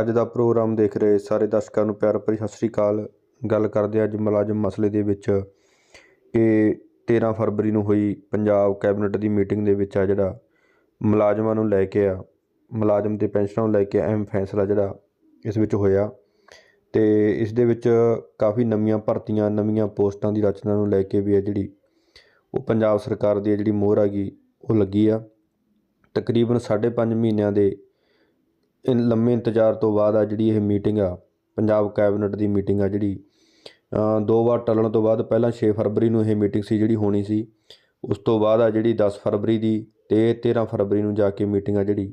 ਅੱਜ ਦਾ ਪ੍ਰੋਗਰਾਮ ਦੇਖ ਰਹੇ ਸਾਰੇ ਦਰਸ਼ਕਾਂ ਨੂੰ ਪਿਆਰ ਭਰੀ ਸਤਿ ਸ੍ਰੀ ਅਕਾਲ। ਗੱਲ ਕਰਦੇ ਹਾਂ ਅੱਜ ਮੁਲਾਜ਼ਮ ਮਸਲੇ ਦੇ ਵਿੱਚ। ਇਹ 13 ਫਰਵਰੀ ਨੂੰ ਹੋਈ ਪੰਜਾਬ ਕੈਬਨਿਟ ਦੀ ਮੀਟਿੰਗ ਦੇ ਵਿੱਚ ਆ ਜਿਹੜਾ ਮੁਲਾਜ਼ਮਾਂ ਨੂੰ ਲੈ ਕੇ ਆ, ਮੁਲਾਜ਼ਮ ਤੇ ਪੈਨਸ਼ਨਾਂ ਨੂੰ ਲੈ ਕੇ ਅਹਿਮ ਫੈਸਲਾ ਜਿਹੜਾ ਇਸ ਵਿੱਚ ਹੋਇਆ। ਤੇ ਇਸ ਦੇ ਵਿੱਚ ਕਾਫੀ ਨਵੀਆਂ ਭਰਤੀਆਂ, ਨਵੀਆਂ ਪੋਸਟਾਂ ਦੀ ਰਚਨਾ ਨੂੰ ਲੈ ਕੇ ਵੀ ਆ ਜਿਹੜੀ ਉਹ ਪੰਜਾਬ ਸਰਕਾਰ ਦੀ ਹੈ ਜਿਹੜੀ ਮੋਹਰ ਹੈਗੀ ਉਹ ਲੱਗੀ ਆ। ਤਕਰੀਬਨ 5.5 ਮਹੀਨਿਆਂ ਦੇ ਲੰਮੇ ਇੰਤਜ਼ਾਰ ਤੋਂ ਬਾਅਦ ਆ ਜਿਹੜੀ ਇਹ ਮੀਟਿੰਗ ਆ, ਪੰਜਾਬ ਕੈਬਨਿਟ ਦੀ ਮੀਟਿੰਗ ਆ ਜਿਹੜੀ ਦੋ ਵਾਰ ਟਲਣ ਤੋਂ ਬਾਅਦ ਪਹਿਲਾਂ 6 ਫਰਵਰੀ ਨੂੰ ਇਹ ਮੀਟਿੰਗ ਸੀ ਜਿਹੜੀ ਹੋਣੀ ਸੀ। ਉਸ ਤੋਂ ਬਾਅਦ ਆ ਜਿਹੜੀ 10 ਫਰਵਰੀ ਦੀ ਤੇ 13 ਫਰਵਰੀ ਨੂੰ ਜਾ ਕੇ ਮੀਟਿੰਗ ਆ ਜਿਹੜੀ,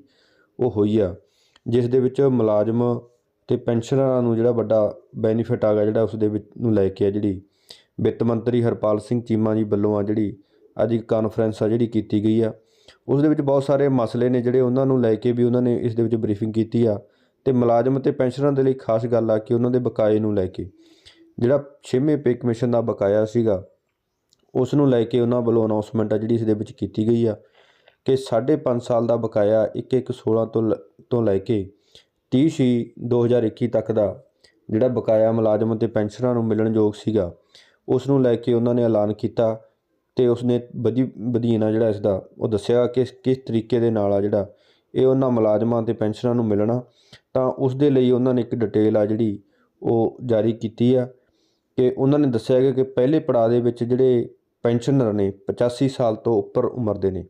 ਉਹ ਹੋਈ ਆ। ਜਿਸ ਦੇ ਵਿੱਚ ਮੁਲਾਜ਼ਮ ਤੇ ਪੈਨਸ਼ਨਰਾਂ ਨੂੰ ਜਿਹੜਾ ਵੱਡਾ ਬੈਨੀਫਿਟ ਆ ਗਿਆ ਜਿਹੜਾ ਉਸ ਦੇ ਵਿੱਚ ਨੂੰ ਲੈ ਕੇ ਆ ਜਿਹੜੀ, ਵਿੱਤ ਮੰਤਰੀ ਹਰਪਾਲ ਸਿੰਘ ਚੀਮਾ ਜੀ ਵੱਲੋਂ ਆ ਜਿਹੜੀ ਅੱਜ ਇੱਕ ਕਾਨਫਰੰਸ ਆ ਜਿਹੜੀ ਕੀਤੀ ਗਈ ਆ। ਉਸ ਦੇ ਵਿੱਚ ਬਹੁਤ ਸਾਰੇ ਮਸਲੇ ਨੇ ਜਿਹੜੇ ਉਹਨਾਂ ਨੂੰ ਲੈ ਕੇ ਵੀ ਉਹਨਾਂ ਨੇ ਇਸ ਦੇ ਵਿੱਚ ਬਰੀਫਿੰਗ ਕੀਤੀ ਆ। ਤੇ ਮੁਲਾਜ਼ਮ ਅਤੇ ਪੈਨਸ਼ਨਰਾਂ ਦੇ ਲਈ ਖਾਸ ਗੱਲ ਆ ਕਿ ਉਹਨਾਂ ਦੇ ਬਕਾਏ ਨੂੰ ਲੈ ਕੇ। ਜਿਹੜਾ ਛੇਵੇਂ ਪੇ ਕਮਿਸ਼ਨ ਦਾ ਬਕਾਇਆ ਸੀਗਾ, ਉਸ ਨੂੰ ਲੈ ਕੇ ਉਹਨਾਂ ਵੱਲੋਂ ਅਨਾਉਂਸਮੈਂਟ ਆ ਜਿਹੜੀ ਇਸ ਦੇ ਵਿੱਚ ਕੀਤੀ ਗਈ ਆ ਕਿ 5.5 ਸਾਲ ਦਾ ਬਕਾਇਆ 1116 ਤੋਂ ਲ- ਤੋਂ ਲੈ ਕੇ 30 ਛੇ 2021 ਤੱਕ ਦਾ ਜਿਹੜਾ ਬਕਾਇਆ ਮੁਲਾਜ਼ਮ ਅਤੇ ਪੈਨਸ਼ਨਰਾਂ ਨੂੰ ਮਿਲਣ ਯੋਗ ਸੀਗਾ, ਉਸ ਨੂੰ ਲੈ ਕੇ ਉਹਨਾਂ ਨੇ ਐਲਾਨ ਕੀਤਾ ਅਤੇ ਉਸਨੇ ਵਧੀ ਵਧੀਨਾ ਜਿਹੜਾ ਇਸਦਾ, ਉਹ ਦੱਸਿਆ ਕਿ ਕਿਸ ਤਰੀਕੇ ਦੇ ਨਾਲ ਆ ਜਿਹੜਾ, ਇਹ ਉਹਨਾਂ ਮੁਲਾਜ਼ਮਾਂ ਅਤੇ ਪੈਨਸ਼ਨਾਂ ਨੂੰ ਮਿਲਣਾ, ਤਾਂ ਉਸ ਦੇ ਲਈ ਉਹਨਾਂ ਨੇ ਇੱਕ ਡਿਟੇਲ ਆ ਜਿਹੜੀ ਉਹ ਜਾਰੀ ਕੀਤੀ ਆ, ਕਿ ਉਹਨਾਂ ਨੇ ਦੱਸਿਆ ਗਿਆ ਕਿ ਪਹਿਲੇ ਪੜਾਅ ਦੇ ਵਿੱਚ ਜਿਹੜੇ ਪੈਨਸ਼ਨਰ ਨੇ 85 ਸਾਲ ਤੋਂ ਉੱਪਰ ਉਮਰ ਦੇ ਨੇ,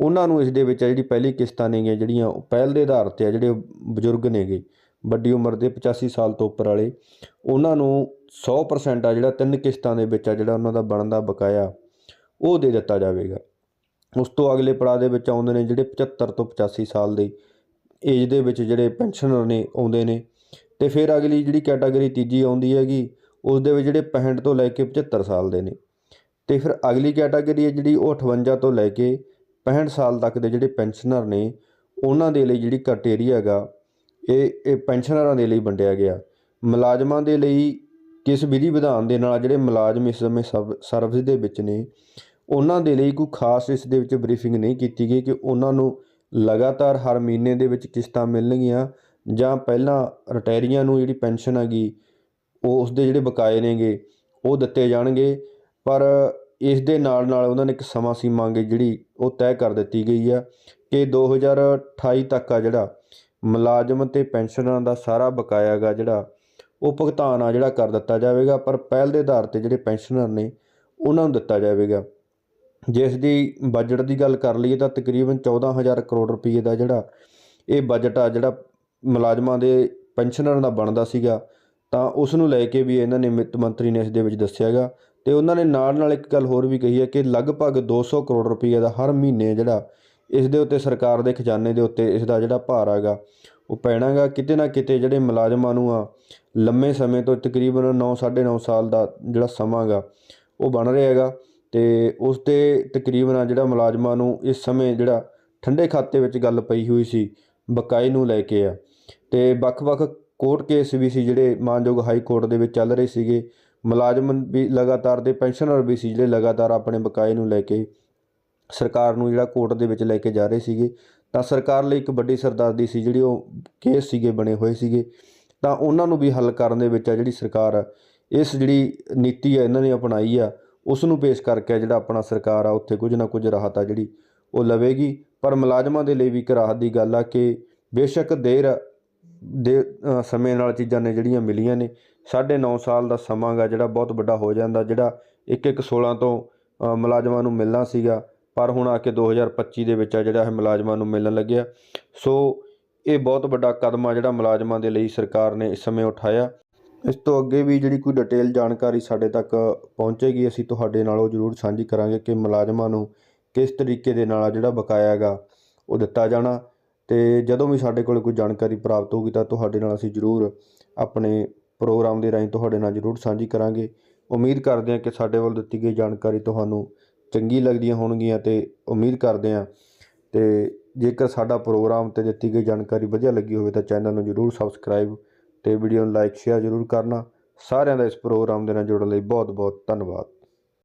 ਉਹਨਾਂ ਨੂੰ ਇਸ ਦੇ ਵਿੱਚ ਆ ਜਿਹੜੀ ਪਹਿਲੀ ਕਿਸ਼ਤਾਂ ਨੇਗੀਆਂ ਜਿਹੜੀਆਂ ਪਹਿਲ ਦੇ ਆਧਾਰ ਤੇ ਆ ਜਿਹੜੇ ਬਜ਼ੁਰਗ ਨੇਗੇ, ਵੱਡੀ ਉਮਰ ਦੇ 85 ਸਾਲ ਤੋਂ ਉੱਪਰ ਵਾਲੇ, ਉਹਨਾਂ ਨੂੰ 100% ਆ ਜਿਹੜਾ ਤਿੰਨ ਕਿਸ਼ਤਾਂ ਦੇ ਵਿੱਚ ਆ ਜਿਹੜਾ ਉਹਨਾਂ ਦਾ ਬਣਦਾ, ਬਕਾਇਆ ਉਹ ਦੇ ਦਿੱਤਾ ਜਾਵੇਗਾ। ਉਸ ਤੋਂ ਅਗਲੇ ਪੜਾਅ ਦੇ ਵਿੱਚ ਆਉਂਦੇ ਨੇ ਜਿਹੜੇ 75 ਤੋਂ 85 ਸਾਲ ਦੇ ਏਜ ਦੇ ਵਿੱਚ ਜਿਹੜੇ ਪੈਨਸ਼ਨਰ ਨੇ, ਆਉਂਦੇ ਨੇ। ਤੇ ਫਿਰ ਅਗਲੀ ਜਿਹੜੀ ਕੈਟਾਗਰੀ ਤੀਜੀ ਆਉਂਦੀ ਹੈਗੀ ਉਸ ਦੇ ਵਿੱਚ ਜਿਹੜੇ 65 ਤੋਂ ਲੈ ਕੇ 75 ਸਾਲ ਦੇ ਨੇ। ਤੇ ਫਿਰ ਅਗਲੀ ਕੈਟਾਗਰੀ ਹੈ ਜਿਹੜੀ ਉਹ 58 ਤੋਂ ਲੈ ਕੇ 65 ਸਾਲ ਤੱਕ ਦੇ ਜਿਹੜੇ ਪੈਨਸ਼ਨਰ ਨੇ, ਉਹਨਾਂ ਦੇ ਲਈ ਜਿਹੜੀ ਕ੍ਰਾਈਟੇਰੀਆ ਹੈਗਾ, ਇਹ ਇਹ ਪੈਨਸ਼ਨਰਾਂ ਦੇ ਲਈ ਵੰਡਿਆ ਗਿਆ। ਮੁਲਾਜ਼ਮਾਂ ਦੇ ਲਈ ਕਿਸ ਵਿਧੀ ਵਿਧਾਨ ਦੇ ਨਾਲ ਜਿਹੜੇ ਮੁਲਾਜ਼ਮ ਇਸ ਸਮੇਂ ਸਬ, ਸਰਵਿਸ ਦੇ ਵਿੱਚ ਨੇ, ਉਹਨਾਂ ਦੇ ਲਈ ਕੋਈ ਖਾਸ ਇਸ ਦੇ ਵਿੱਚ ਬਰੀਫਿੰਗ ਨਹੀਂ ਕੀਤੀ ਗਈ ਕਿ ਉਹਨਾਂ ਨੂੰ ਲਗਾਤਾਰ ਹਰ ਮਹੀਨੇ ਦੇ ਵਿੱਚ ਕਿਸ਼ਤਾਂ ਮਿਲਣਗੀਆਂ ਜਾਂ ਪਹਿਲਾਂ ਰਿਟਾਇਰੀਆਂ ਨੂੰ ਜਿਹੜੀ ਪੈਨਸ਼ਨ ਹੈਗੀ, ਉਹ ਉਸ ਦੇ ਜਿਹੜੇ ਬਕਾਏ ਨੇਗੇ, ਉਹ ਦਿੱਤੇ ਜਾਣਗੇ। ਪਰ ਇਸ ਦੇ ਨਾਲ ਨਾਲ ਉਹਨਾਂ ਨੇ ਇੱਕ ਸਮਾਂ ਸੀਮਾ ਗੀ ਜਿਹੜੀ ਉਹ ਤੈਅ ਕਰ ਦਿੱਤੀ ਗਈ ਆ ਕਿ 2028 ਤੱਕ ਆ ਜਿਹੜਾ ਮੁਲਾਜ਼ਮ ਤੇ ਪੈਨਸ਼ਨਰਾਂ ਦਾ ਸਾਰਾ ਬਕਾਇਆ ਗਾ ਜਿਹੜਾ ਉਹ ਭੁਗਤਾਨ ਆ ਜਿਹੜਾ ਕਰ ਦਿੱਤਾ ਜਾਵੇਗਾ, ਪਰ ਪਹਿਲ ਦੇ ਆਧਾਰ ਤੇ ਜਿਹੜੇ ਪੈਨਸ਼ਨਰ ਨੇ, ਉਹਨਾਂ ਨੂੰ ਦਿੱਤਾ ਜਾਵੇਗਾ। ਜਿਸ ਦੀ ਬਜਟ ਦੀ ਗੱਲ ਕਰ ਲਈਏ ਤਾਂ ਤਕਰੀਬਨ 14000 ਕਰੋੜ ਰੁਪਏ ਦਾ ਜਿਹੜਾ ਇਹ ਬਜਟ ਆ, ਜਿਹੜਾ ਮੁਲਾਜ਼ਮਾਂ ਦੇ ਪੈਨਸ਼ਨਰਾਂ ਦਾ ਬਣਦਾ ਸੀਗਾ, ਤਾਂ ਉਸ ਨੂੰ ਲੈ ਕੇ ਵੀ ਇਹਨਾਂ ਨੇ ਵਿੱਤ ਮੰਤਰੀ ਨੇ ਇਸ ਦੇ ਵਿੱਚ ਦੱਸਿਆਗਾ ਤੇ ਉਹਨਾਂ ਨੇ ਨਾਲ ਨਾਲ ਇੱਕ ਗੱਲ ਹੋਰ ਵੀ ਕਹੀ ਹੈ ਕਿ ਲਗਭਗ 200 ਕਰੋੜ ਰੁਪਏ ਦਾ ਹਰ ਮਹੀਨੇ ਜਿਹੜਾ ਇਸ ਦੇ ਉੱਤੇ ਸਰਕਾਰ ਦੇ ਖਜ਼ਾਨੇ ਦੇ ਉੱਤੇ ਇਸ ਦਾ ਜਿਹੜਾ ਭਾਰ ਹੈਗਾ, ਉਹ ਪੈਣਾਗਾ ਕਿਤੇ ਨਾ ਕਿਤੇ ਜਿਹੜੇ ਮੁਲਾਜ਼ਮਾਂ ਨੂੰ ਆ ਲੰਮੇ ਸਮੇਂ ਤੋਂ ਤਕਰੀਬਨ 9 9.5 ਸਾਲ ਦਾ ਜਿਹੜਾ ਸਮਾਂ ਗਾ, ਉਹ ਬਣ ਰਿਹਾ ਹੈਗਾ ਤੇ ਉਸ ਤੇ ਤਕਰੀਬਨ ਆ ਜਿਹੜਾ ਮੁਲਾਜ਼ਮਾਂ ਨੂੰ ਇਸ ਸਮੇਂ ਜਿਹੜਾ ਠੰਡੇ ਖਾਤੇ ਵਿੱਚ ਗੱਲ ਪਈ ਹੋਈ ਸੀ, ਬਕਾਏ ਨੂੰ ਲੈ ਕੇ ਆ। ਤੇ ਵੱਖ-ਵੱਖ ਕੋਰਟ ਕੇਸ ਵੀ ਸੀ ਜਿਹੜੇ ਮਾਨਯੋਗ ਹਾਈ ਕੋਰਟ ਦੇ ਵਿੱਚ ਚੱਲ ਰਹੇ ਸੀਗੇ। ਮੁਲਾਜ਼ਮ ਵੀ ਲਗਾਤਾਰ ਦੇ, ਪੈਨਸ਼ਨਰ ਵੀ ਸੀ ਜਿਹੜੇ ਲਗਾਤਾਰ ਆਪਣੇ ਬਕਾਏ ਨੂੰ ਲੈ ਕੇ ਸਰਕਾਰ ਨੂੰ ਜਿਹੜਾ ਕੋਰਟ ਦੇ ਵਿੱਚ ਲੈ ਕੇ ਜਾ ਰਹੇ ਸੀਗੇ। ਤਾਂ ਸਰਕਾਰ ਲਈ ਇੱਕ ਵੱਡੀ ਸਰਦਰਦੀ ਸੀ ਜਿਹੜੀ ਉਹ ਕੇਸ ਸੀਗੇ, ਬਣੇ ਹੋਏ ਸੀਗੇ। ਤਾਂ ਉਹਨਾਂ ਨੂੰ ਵੀ ਹੱਲ ਕਰਨ ਦੇ ਵਿੱਚ ਆ ਜਿਹੜੀ ਸਰਕਾਰ ਇਸ ਜਿਹੜੀ ਨੀਤੀ ਆ, ਇਹਨਾਂ ਨੇ ਅਪਣਾਈ ਆ, ਉਸ ਨੂੰ ਪੇਸ਼ ਕਰਕੇ ਜਿਹੜਾ ਆਪਣਾ ਸਰਕਾਰ ਆ, ਉੱਥੇ ਕੁਝ ਨਾ ਕੁਝ ਰਾਹਤ ਆ ਜਿਹੜੀ ਉਹ ਲਵੇਗੀ। ਪਰ ਮੁਲਾਜ਼ਮਾਂ ਦੇ ਲਈ ਵੀ ਇੱਕ ਰਾਹਤ ਦੀ ਗੱਲ ਆ ਕਿ ਬੇਸ਼ੱਕ ਦੇਰ ਦੇ ਸਮੇਂ ਨਾਲ ਚੀਜ਼ਾਂ ਨੇ ਜਿਹੜੀਆਂ ਮਿਲੀਆਂ ਨੇ 9.5 ਸਾਲ ਦਾ ਸਮਾਂ ਗਾ ਜਿਹੜਾ ਬਹੁਤ ਵੱਡਾ ਹੋ ਜਾਂਦਾ, ਜਿਹੜਾ 1 1 16 ਤੋਂ ਮੁਲਾਜ਼ਮਾਂ ਨੂੰ ਮਿਲਣਾ ਸੀਗਾ, ਪਰ ਹੁਣ ਆ ਕੇ 2025 ਦੇ ਵਿੱਚ ਆ ਜਿਹੜਾ ਇਹ ਮੁਲਾਜ਼ਮਾਂ ਨੂੰ ਮਿਲਣ ਲੱਗਿਆ। ਸੋ ਇਹ ਬਹੁਤ ਵੱਡਾ ਕਦਮ ਆ ਜਿਹੜਾ ਮੁਲਾਜ਼ਮਾਂ ਦੇ ਲਈ ਸਰਕਾਰ ਨੇ ਇਸ ਸਮੇਂ ਉਠਾਇਆ। ਇਸ ਤੋਂ ਅੱਗੇ ਵੀ ਜਿਹੜੀ ਕੋਈ ਡਿਟੇਲ ਜਾਣਕਾਰੀ ਸਾਡੇ ਤੱਕ ਪਹੁੰਚੇਗੀ, ਅਸੀਂ ਤੁਹਾਡੇ ਨਾਲ ਉਹ ਜ਼ਰੂਰ ਸਾਂਝੀ ਕਰਾਂਗੇ ਕਿ ਮੁਲਾਜ਼ਮਾਂ ਨੂੰ ਕਿਸ ਤਰੀਕੇ ਦੇ ਨਾਲ ਜਿਹੜਾ ਬਕਾਇਆ ਹੈਗਾ ਉਹ ਦਿੱਤਾ ਜਾਣਾ। ਤੇ ਜਦੋਂ ਵੀ ਸਾਡੇ ਕੋਲ ਕੋਈ ਜਾਣਕਾਰੀ ਪ੍ਰਾਪਤ ਹੋਊਗੀ ਤਾਂ ਤੁਹਾਡੇ ਨਾਲ ਅਸੀਂ ਜ਼ਰੂਰ ਆਪਣੇ ਪ੍ਰੋਗਰਾਮ ਦੇ ਰਾਹੀਂ ਤੁਹਾਡੇ ਨਾਲ ਜ਼ਰੂਰ ਸਾਂਝੀ ਕਰਾਂਗੇ। ਉਮੀਦ ਕਰਦੇ ਹਾਂ ਕਿ ਸਾਡੇ ਵੱਲ ਦਿੱਤੀ ਗਈ ਜਾਣਕਾਰੀ ਤੁਹਾਨੂੰ ਚੰਗੀ ਲੱਗਦੀਆਂ ਹੋਣਗੀਆਂ ਤੇ ਉਮੀਦ ਕਰਦੇ ਹਾਂ ਤੇ ਜੇਕਰ ਸਾਡਾ ਪ੍ਰੋਗਰਾਮ ਤੇ ਦਿੱਤੀ ਗਈ ਜਾਣਕਾਰੀ ਵਧੀਆ ਲੱਗੀ ਹੋਵੇ ਤਾਂ ਚੈਨਲ ਨੂੰ ਜ਼ਰੂਰ ਸਬਸਕ੍ਰਾਈਬ ਤੇ ਵੀਡੀਓ ਨੂੰ ਲਾਈਕ, ਸ਼ੇਅਰ ਜ਼ਰੂਰ ਕਰਨਾ। ਸਾਰਿਆਂ ਦਾ ਇਸ ਪ੍ਰੋਗਰਾਮ ਦੇ ਨਾਲ ਜੁੜਨ ਲਈ ਬਹੁਤ ਬਹੁਤ ਧੰਨਵਾਦ।